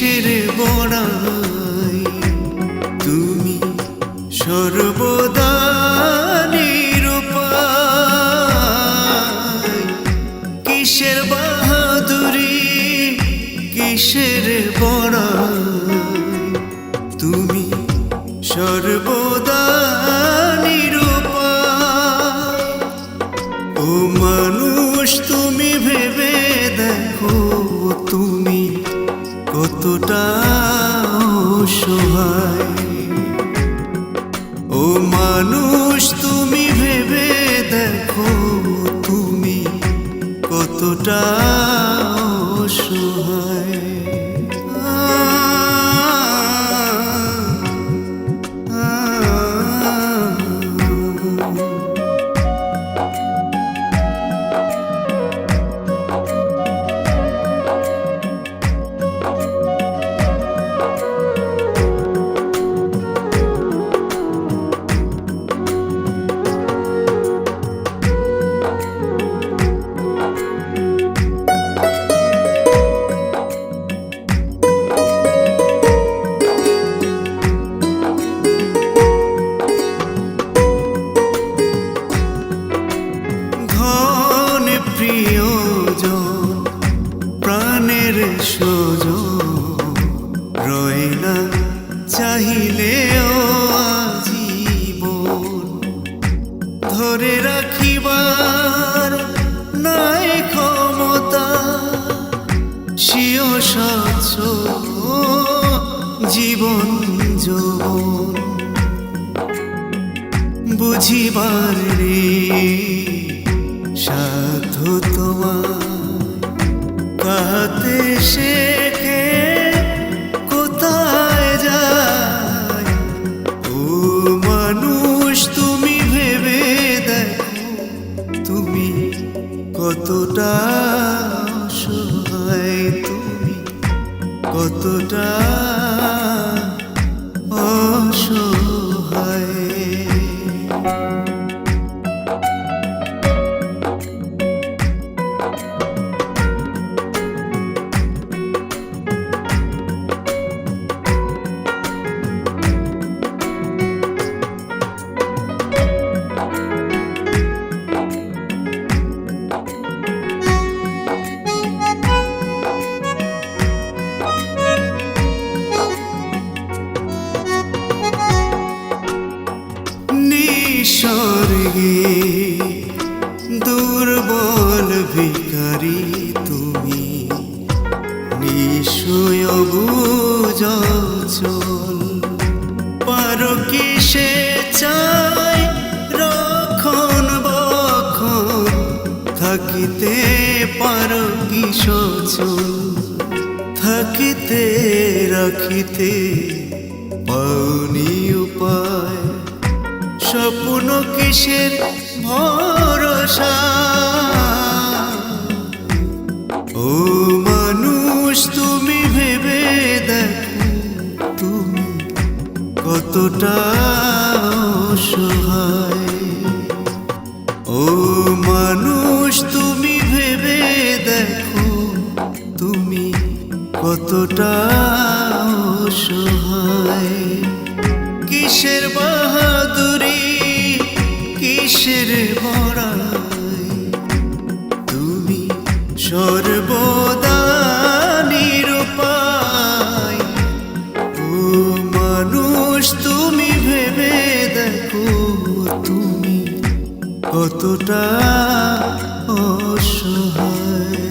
কিসের বড়াই। তুমি সর্বদা রূপ কিসের বাহাদুরি কিসের বড়াই? তুমি সর্বদা কতটা সোজন রয় না চাহিলেও জীবন ধরে রাখিবার নাই ক্ষমতা সিও স্বচ্ছ জীবন যৌবন। বুঝিবার রে সাধু তোমার কাতে শেখে কোথায় যায়? মানুষ তুমি ভেবে তুমি কতটা অসহায় তুমি কতটা অসহায়। নিসর্গে দুর্বল ভিকারি তুমি। নিশ্চয় বুঝল পারো কি সে চাই রক্ষণ বক্ষণ, থাকিতে পারো কি সচল, থাকিতে, রাখিতে পাওনি উপায়। স্বপ্ন কিসের ভরসা? ও মানুষ, তুমি ভেবে দেখো, তুমি কতটা অসহায়। ও মানুষ, তুমি ভেবে দেখো, তুমি কতটা সহায় কিসের বাহাদুরি কিসের ভরাই তুমি সর্বদা নিরূপায় ও মানুষ তুমি ভেবে দেখো তুমি কতটা অসহায়।